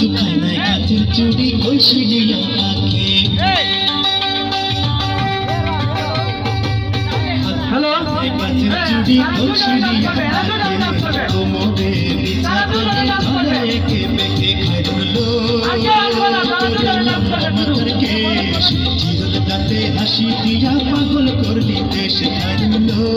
দুখানায় কাঁচের চুড়ি ওই সুজিয়া পাখি কে মেখে খাইলো মাথার কেশ চিরল দাঁতে হাসি দিয়া পাগল করলি দেশ খাইলো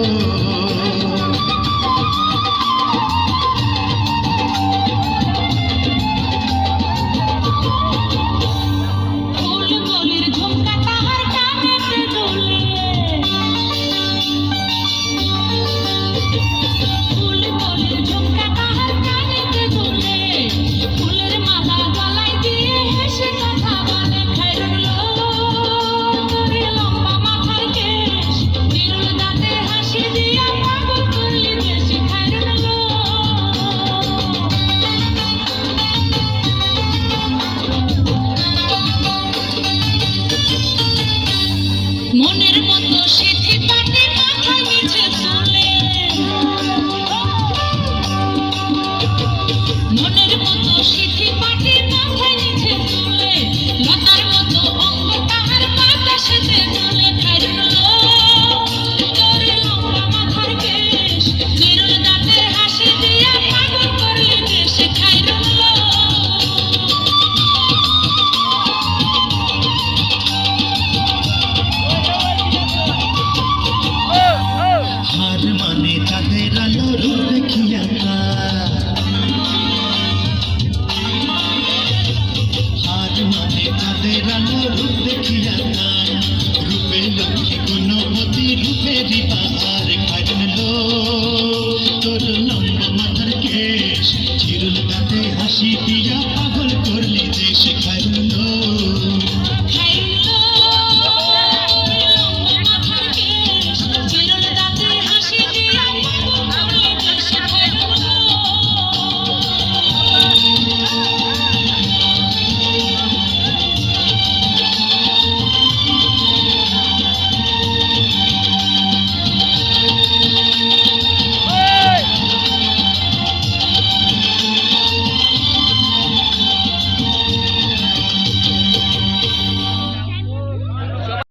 দিয়া পাগল করলি যে সেখানে